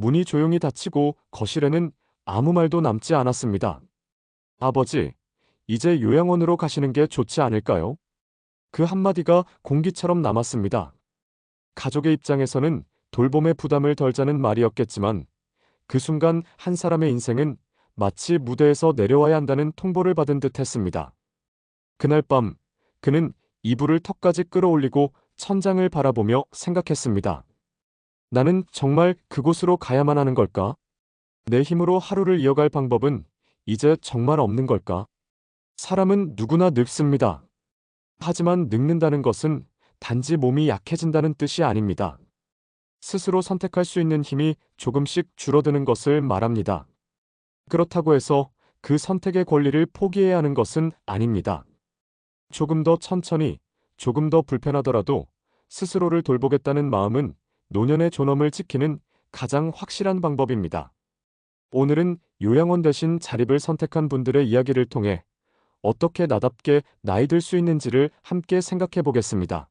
문이 조용히 닫히고 거실에는 아무 말도 남지 않았습니다. 아버지, 이제 요양원으로 가시는 게 좋지 않을까요? 그 한마디가 공기처럼 남았습니다. 가족의 입장에서는 돌봄의 부담을 덜자는 말이었겠지만 그 순간 한 사람의 인생은 마치 무대에서 내려와야 한다는 통보를 받은 듯 했습니다. 그날 밤 그는 이불을 턱까지 끌어올리고 천장을 바라보며 생각했습니다. 나는 정말 그곳으로 가야만 하는 걸까? 내 힘으로 하루를 이어갈 방법은 이제 정말 없는 걸까? 사람은 누구나 늙습니다. 하지만 늙는다는 것은 단지 몸이 약해진다는 뜻이 아닙니다. 스스로 선택할 수 있는 힘이 조금씩 줄어드는 것을 말합니다. 그렇다고 해서 그 선택의 권리를 포기해야 하는 것은 아닙니다. 조금 더 천천히, 조금 더 불편하더라도 스스로를 돌보겠다는 마음은 노년의 존엄을 지키는 가장 확실한 방법입니다. 오늘은 요양원 대신 자립을 선택한 분들의 이야기를 통해 어떻게 나답게 나이 들 수 있는지를 함께 생각해 보겠습니다.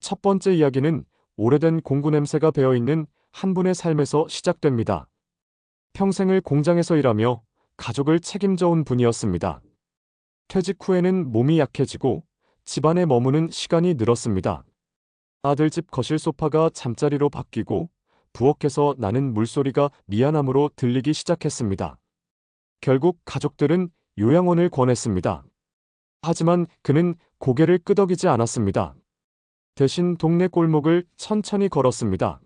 첫 번째 이야기는 오래된 공구 냄새가 배어 있는 한 분의 삶에서 시작됩니다. 평생을 공장에서 일하며 가족을 책임져 온 분이었습니다. 퇴직 후에는 몸이 약해지고 집안에 머무는 시간이 늘었습니다. 아들 집 거실 소파가 잠자리로 바뀌고 부엌에서 나는 물소리가 미안함으로 들리기 시작했습니다. 결국 가족들은 요양원을 권했습니다. 하지만 그는 고개를 끄덕이지 않았습니다. 대신 동네 골목을 천천히 걸었습니다.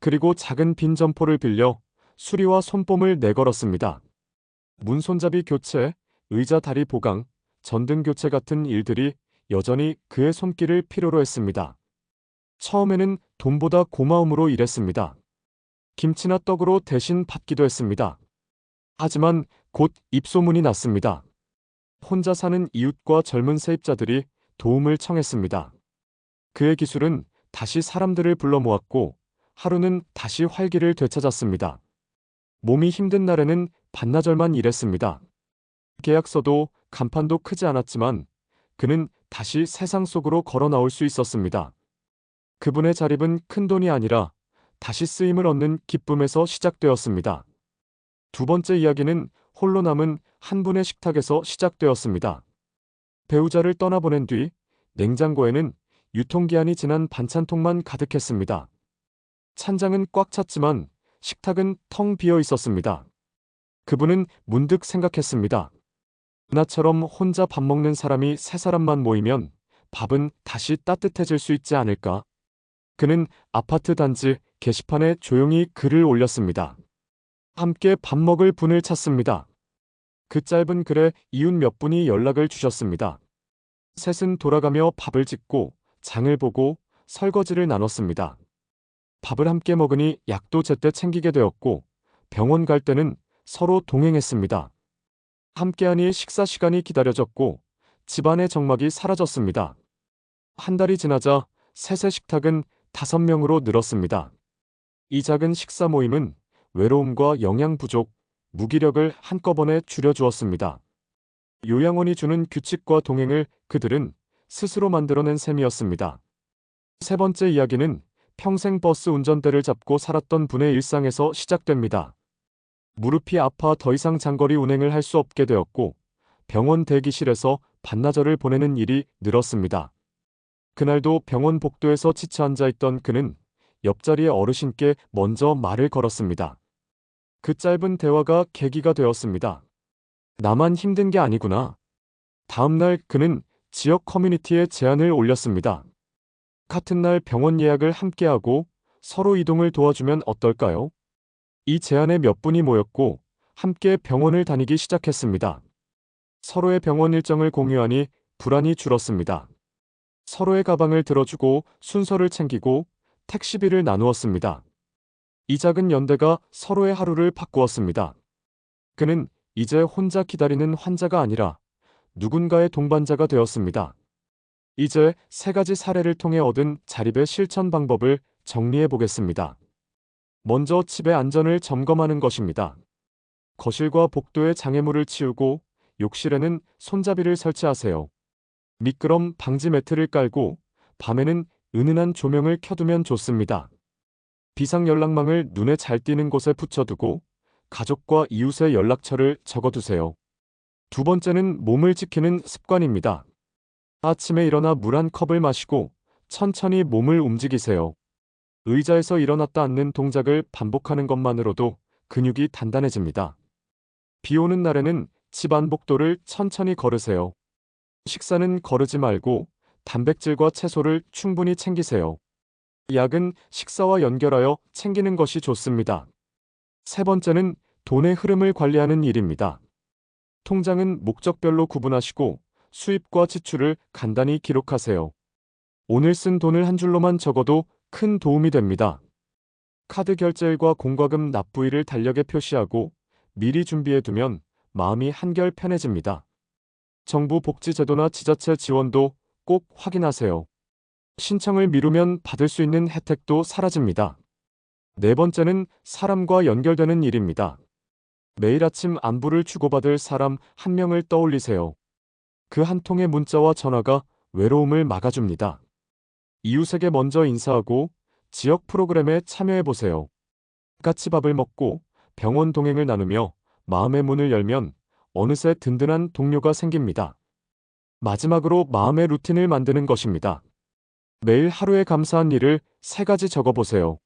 그리고 작은 빈 점포를 빌려 수리와 손뽐을 내걸었습니다. 문손잡이 교체, 의자 다리 보강, 전등 교체 같은 일들이 여전히 그의 손길을 필요로 했습니다. 처음에는 돈보다 고마움으로 일했습니다. 김치나 떡으로 대신 받기도 했습니다. 하지만 곧 입소문이 났습니다. 혼자 사는 이웃과 젊은 세입자들이 도움을 청했습니다. 그의 기술은 다시 사람들을 불러 모았고 하루는 다시 활기를 되찾았습니다. 몸이 힘든 날에는 반나절만 일했습니다. 계약서도 간판도 크지 않았지만 그는 다시 세상 속으로 걸어 나올 수 있었습니다. 그분의 자립은 큰 돈이 아니라 다시 쓰임을 얻는 기쁨에서 시작되었습니다. 두 번째 이야기는 홀로 남은 한 분의 식탁에서 시작되었습니다. 배우자를 떠나보낸 뒤 냉장고에는 유통기한이 지난 반찬통만 가득했습니다. 찬장은 꽉 찼지만 식탁은 텅 비어 있었습니다. 그분은 문득 생각했습니다. 나처럼 혼자 밥 먹는 사람이 세 사람만 모이면 밥은 다시 따뜻해질 수 있지 않을까? 그는 아파트 단지 게시판에 조용히 글을 올렸습니다. 함께 밥 먹을 분을 찾습니다. 그 짧은 글에 이웃 몇 분이 연락을 주셨습니다. 셋은 돌아가며 밥을 짓고 장을 보고 설거지를 나눴습니다. 밥을 함께 먹으니 약도 제때 챙기게 되었고 병원 갈 때는 서로 동행했습니다. 함께하니 식사 시간이 기다려졌고 집안의 정막이 사라졌습니다. 한 달이 지나자 셋의 식탁은 다섯 명으로 늘었습니다. 이 작은 식사 모임은 외로움과 영양 부족, 무기력을 한꺼번에 줄여주었습니다. 요양원이 주는 규칙과 동행을 그들은 스스로 만들어낸 셈이었습니다. 세 번째 이야기는 평생 버스 운전대를 잡고 살았던 분의 일상에서 시작됩니다. 무릎이 아파 더 이상 장거리 운행을 할 수 없게 되었고 병원 대기실에서 반나절을 보내는 일이 늘었습니다. 그날도 병원 복도에서 지쳐 앉아 있던 그는 옆자리의 어르신께 먼저 말을 걸었습니다. 그 짧은 대화가 계기가 되었습니다. 나만 힘든 게 아니구나. 다음날 그는 지역 커뮤니티에 제안을 올렸습니다. 같은 날 병원 예약을 함께하고 서로 이동을 도와주면 어떨까요? 이 제안에 몇 분이 모였고 함께 병원을 다니기 시작했습니다. 서로의 병원 일정을 공유하니 불안이 줄었습니다. 서로의 가방을 들어주고 순서를 챙기고 택시비를 나누었습니다. 이 작은 연대가 서로의 하루를 바꾸었습니다. 그는 이제 혼자 기다리는 환자가 아니라 누군가의 동반자가 되었습니다. 이제 세 가지 사례를 통해 얻은 자립의 실천 방법을 정리해 보겠습니다. 먼저 집의 안전을 점검하는 것입니다. 거실과 복도에 장애물을 치우고 욕실에는 손잡이를 설치하세요. 미끄럼 방지 매트를 깔고 밤에는 은은한 조명을 켜두면 좋습니다. 비상연락망을 눈에 잘 띄는 곳에 붙여두고 가족과 이웃의 연락처를 적어두세요. 두 번째는 몸을 지키는 습관입니다. 아침에 일어나 물 한 컵을 마시고 천천히 몸을 움직이세요. 의자에서 일어났다 앉는 동작을 반복하는 것만으로도 근육이 단단해집니다. 비 오는 날에는 집안 복도를 천천히 걸으세요. 식사는 거르지 말고 단백질과 채소를 충분히 챙기세요. 약은 식사와 연결하여 챙기는 것이 좋습니다. 세 번째는 돈의 흐름을 관리하는 일입니다. 통장은 목적별로 구분하시고 수입과 지출을 간단히 기록하세요. 오늘 쓴 돈을 한 줄로만 적어도 큰 도움이 됩니다. 카드 결제일과 공과금 납부일을 달력에 표시하고 미리 준비해 두면 마음이 한결 편해집니다. 정부 복지제도나 지자체 지원도 꼭 확인하세요. 신청을 미루면 받을 수 있는 혜택도 사라집니다. 네 번째는 사람과 연결되는 일입니다. 매일 아침 안부를 주고받을 사람 한 명을 떠올리세요. 그 한 통의 문자와 전화가 외로움을 막아줍니다. 이웃에게 먼저 인사하고 지역 프로그램에 참여해보세요. 같이 밥을 먹고 병원 동행을 나누며 마음의 문을 열면 어느새 든든한 동료가 생깁니다. 마지막으로 마음의 루틴을 만드는 것입니다. 매일 하루에 감사한 일을 세 가지 적어보세요.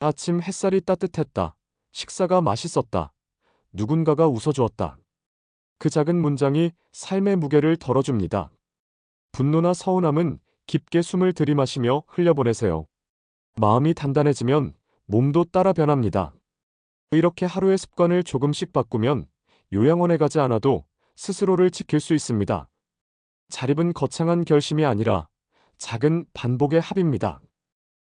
아침 햇살이 따뜻했다. 식사가 맛있었다. 누군가가 웃어주었다. 그 작은 문장이 삶의 무게를 덜어줍니다. 분노나 서운함은 깊게 숨을 들이마시며 흘려보내세요. 마음이 단단해지면 몸도 따라 변합니다. 이렇게 하루의 습관을 조금씩 바꾸면 요양원에 가지 않아도 스스로를 지킬 수 있습니다. 자립은 거창한 결심이 아니라 작은 반복의 합입니다.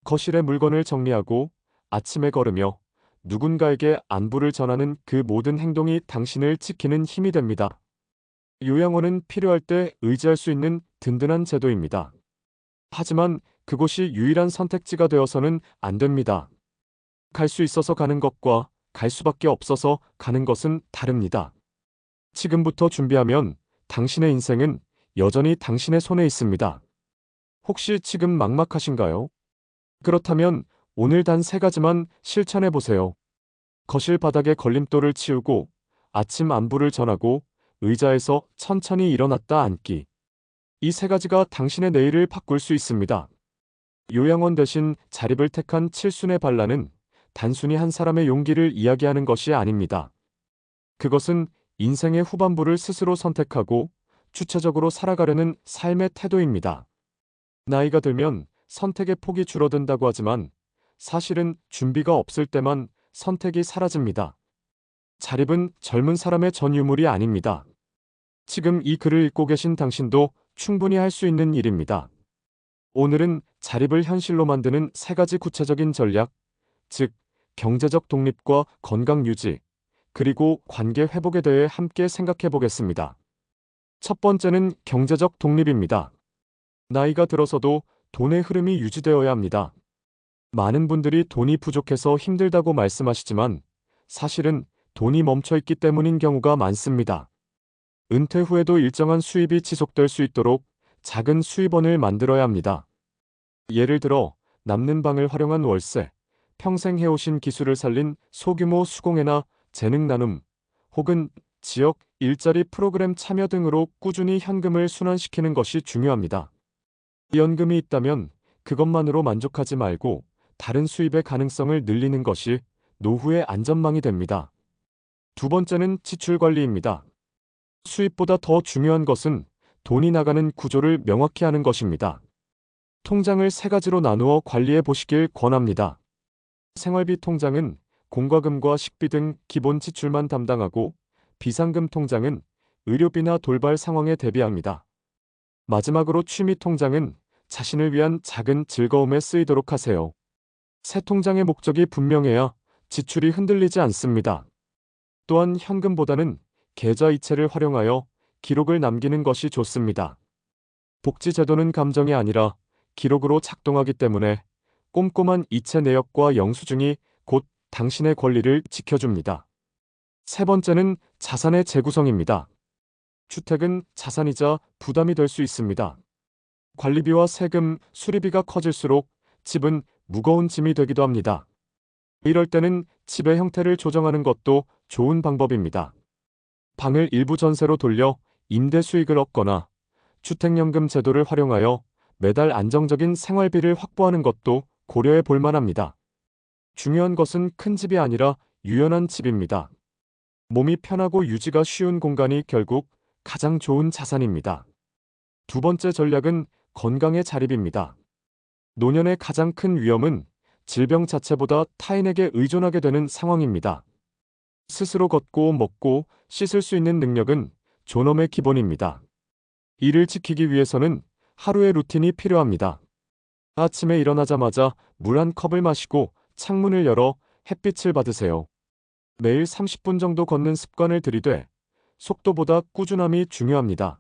거실에 물건을 정리하고 아침에 걸으며 누군가에게 안부를 전하는 그 모든 행동이 당신을 지키는 힘이 됩니다. 요양원은 필요할 때 의지할 수 있는 든든한 제도입니다. 하지만 그곳이 유일한 선택지가 되어서는 안 됩니다. 갈 수 있어서 가는 것과 갈 수밖에 없어서 가는 것은 다릅니다. 지금부터 준비하면 당신의 인생은 여전히 당신의 손에 있습니다. 혹시 지금 막막하신가요? 그렇다면 오늘 단 세 가지만 실천해 보세요. 거실 바닥에 걸림돌을 치우고 아침 안부를 전하고 의자에서 천천히 일어났다 앉기. 이 세 가지가 당신의 내일을 바꿀 수 있습니다. 요양원 대신 자립을 택한 칠순의 반란은 단순히 한 사람의 용기를 이야기하는 것이 아닙니다. 그것은 인생의 후반부를 스스로 선택하고 주체적으로 살아가려는 삶의 태도입니다. 나이가 들면 선택의 폭이 줄어든다고 하지만 사실은 준비가 없을 때만 선택이 사라집니다. 자립은 젊은 사람의 전유물이 아닙니다. 지금 이 글을 읽고 계신 당신도 충분히 할 수 있는 일입니다. 오늘은 자립을 현실로 만드는 세 가지 구체적인 전략, 즉, 경제적 독립과 건강 유지, 그리고 관계 회복에 대해 함께 생각해 보겠습니다. 첫 번째는 경제적 독립입니다. 나이가 들어서도 돈의 흐름이 유지되어야 합니다. 많은 분들이 돈이 부족해서 힘들다고 말씀하시지만 사실은 돈이 멈춰 있기 때문인 경우가 많습니다. 은퇴 후에도 일정한 수입이 지속될 수 있도록 작은 수입원을 만들어야 합니다. 예를 들어 남는 방을 활용한 월세, 평생 해오신 기술을 살린 소규모 수공예나 재능 나눔, 혹은 지역 일자리 프로그램 참여 등으로 꾸준히 현금을 순환시키는 것이 중요합니다. 연금이 있다면 그것만으로 만족하지 말고 다른 수입의 가능성을 늘리는 것이 노후의 안전망이 됩니다. 두 번째는 지출 관리입니다. 수입보다 더 중요한 것은 돈이 나가는 구조를 명확히 하는 것입니다. 통장을 세 가지로 나누어 관리해 보시길 권합니다. 생활비 통장은 공과금과 식비 등 기본 지출만 담당하고 비상금 통장은 의료비나 돌발 상황에 대비합니다. 마지막으로 취미 통장은 자신을 위한 작은 즐거움에 쓰이도록 하세요. 새 통장의 목적이 분명해야 지출이 흔들리지 않습니다. 또한 현금보다는 계좌 이체를 활용하여 기록을 남기는 것이 좋습니다. 복지제도는 감정이 아니라 기록으로 작동하기 때문에 꼼꼼한 이체 내역과 영수증이 곧 당신의 권리를 지켜줍니다. 세 번째는 자산의 재구성입니다. 주택은 자산이자 부담이 될 수 있습니다. 관리비와 세금, 수리비가 커질수록 집은 무거운 짐이 되기도 합니다. 이럴 때는 집의 형태를 조정하는 것도 좋은 방법입니다. 방을 일부 전세로 돌려 임대 수익을 얻거나 주택연금 제도를 활용하여 매달 안정적인 생활비를 확보하는 것도 고려해 볼 만합니다. 중요한 것은 큰 집이 아니라 유연한 집입니다. 몸이 편하고 유지가 쉬운 공간이 결국 가장 좋은 자산입니다. 두 번째 전략은 건강의 자립입니다. 노년의 가장 큰 위험은 질병 자체보다 타인에게 의존하게 되는 상황입니다. 스스로 걷고 먹고 씻을 수 있는 능력은 존엄의 기본입니다. 이를 지키기 위해서는 하루의 루틴이 필요합니다. 아침에 일어나자마자 물 한 컵을 마시고 창문을 열어 햇빛을 받으세요. 매일 30분 정도 걷는 습관을 들이되 속도보다 꾸준함이 중요합니다.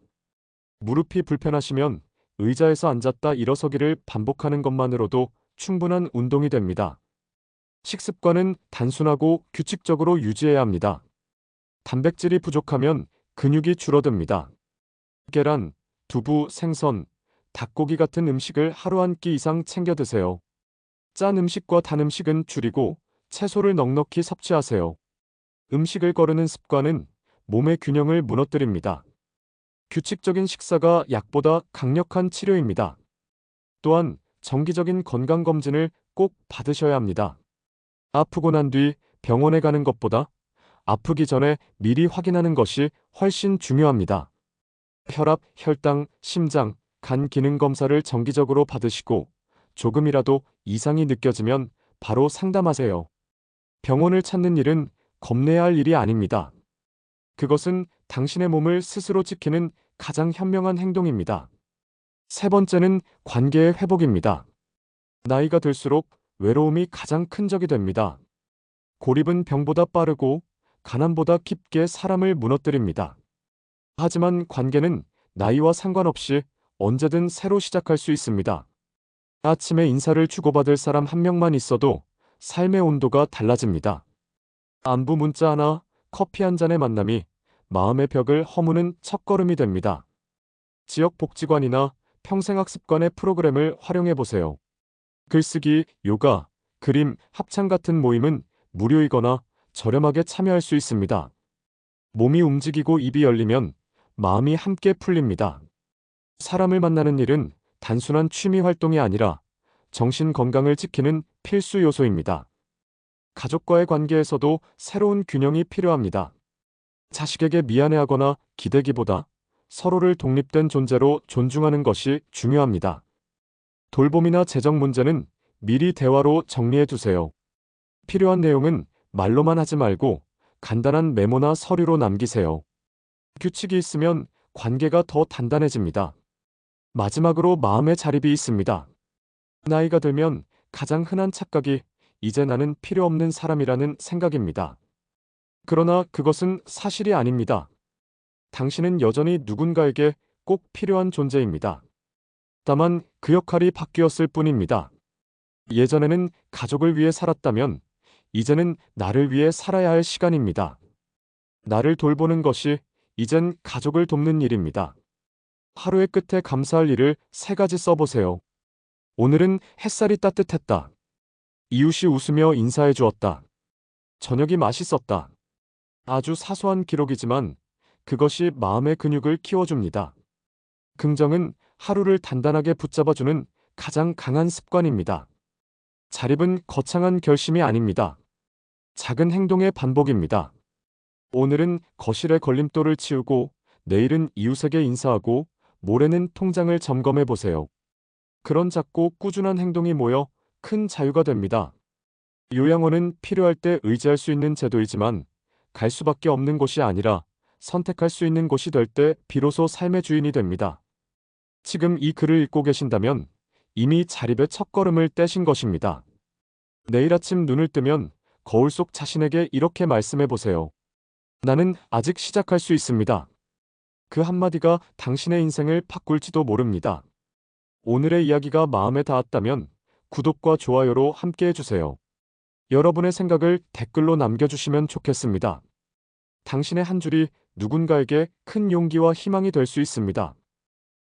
무릎이 불편하시면 의자에서 앉았다 일어서기를 반복하는 것만으로도 충분한 운동이 됩니다. 식습관은 단순하고 규칙적으로 유지해야 합니다. 단백질이 부족하면 근육이 줄어듭니다. 계란, 두부, 생선, 닭고기 같은 음식을 하루 한 끼 이상 챙겨 드세요. 짠 음식과 단 음식은 줄이고 채소를 넉넉히 섭취하세요. 음식을 거르는 습관은 몸의 균형을 무너뜨립니다. 규칙적인 식사가 약보다 강력한 치료입니다. 또한 정기적인 건강검진을 꼭 받으셔야 합니다. 아프고 난 뒤 병원에 가는 것보다 아프기 전에 미리 확인하는 것이 훨씬 중요합니다. 혈압, 혈당, 심장, 간 기능 검사를 정기적으로 받으시고 조금이라도 이상이 느껴지면 바로 상담하세요. 병원을 찾는 일은 겁내야 할 일이 아닙니다. 그것은 당신의 몸을 스스로 지키는 가장 현명한 행동입니다. 세 번째는 관계의 회복입니다. 나이가 들수록 외로움이 가장 큰 적이 됩니다. 고립은 병보다 빠르고 가난보다 깊게 사람을 무너뜨립니다. 하지만 관계는 나이와 상관없이 언제든 새로 시작할 수 있습니다. 아침에 인사를 주고받을 사람 한 명만 있어도 삶의 온도가 달라집니다. 안부 문자 하나, 커피 한 잔의 만남이 마음의 벽을 허무는 첫걸음이 됩니다. 지역 복지관이나 평생학습관의 프로그램을 활용해 보세요. 글쓰기, 요가, 그림, 합창 같은 모임은 무료이거나 저렴하게 참여할 수 있습니다. 몸이 움직이고 입이 열리면 마음이 함께 풀립니다. 사람을 만나는 일은 단순한 취미 활동이 아니라 정신 건강을 지키는 필수 요소입니다. 가족과의 관계에서도 새로운 균형이 필요합니다. 자식에게 미안해하거나 기대기보다 서로를 독립된 존재로 존중하는 것이 중요합니다. 돌봄이나 재정 문제는 미리 대화로 정리해 두세요. 필요한 내용은 말로만 하지 말고 간단한 메모나 서류로 남기세요. 규칙이 있으면 관계가 더 단단해집니다. 마지막으로 마음의 자립이 있습니다. 나이가 들면 가장 흔한 착각이 이제 나는 필요 없는 사람이라는 생각입니다. 그러나 그것은 사실이 아닙니다. 당신은 여전히 누군가에게 꼭 필요한 존재입니다. 다만 그 역할이 바뀌었을 뿐입니다. 예전에는 가족을 위해 살았다면 이제는 나를 위해 살아야 할 시간입니다. 나를 돌보는 것이 이젠 가족을 돕는 일입니다. 하루의 끝에 감사할 일을 세 가지 써보세요. 오늘은 햇살이 따뜻했다. 이웃이 웃으며 인사해 주었다. 저녁이 맛있었다. 아주 사소한 기록이지만 그것이 마음의 근육을 키워줍니다. 긍정은 하루를 단단하게 붙잡아주는 가장 강한 습관입니다. 자립은 거창한 결심이 아닙니다. 작은 행동의 반복입니다. 오늘은 거실의 걸림돌을 치우고 내일은 이웃에게 인사하고 모레는 통장을 점검해 보세요. 그런 작고 꾸준한 행동이 모여 큰 자유가 됩니다. 요양원은 필요할 때 의지할 수 있는 제도이지만 갈 수밖에 없는 곳이 아니라 선택할 수 있는 곳이 될 때 비로소 삶의 주인이 됩니다. 지금 이 글을 읽고 계신다면 이미 자립의 첫걸음을 떼신 것입니다. 내일 아침 눈을 뜨면 거울 속 자신에게 이렇게 말씀해 보세요. 나는 아직 시작할 수 있습니다. 그 한마디가 당신의 인생을 바꿀지도 모릅니다. 오늘의 이야기가 마음에 닿았다면 구독과 좋아요로 함께 해주세요. 여러분의 생각을 댓글로 남겨주시면 좋겠습니다. 당신의 한 줄이 누군가에게 큰 용기와 희망이 될 수 있습니다.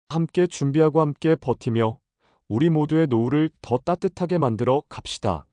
함께 준비하고 함께 버티며 우리 모두의 노후를 더 따뜻하게 만들어 갑시다.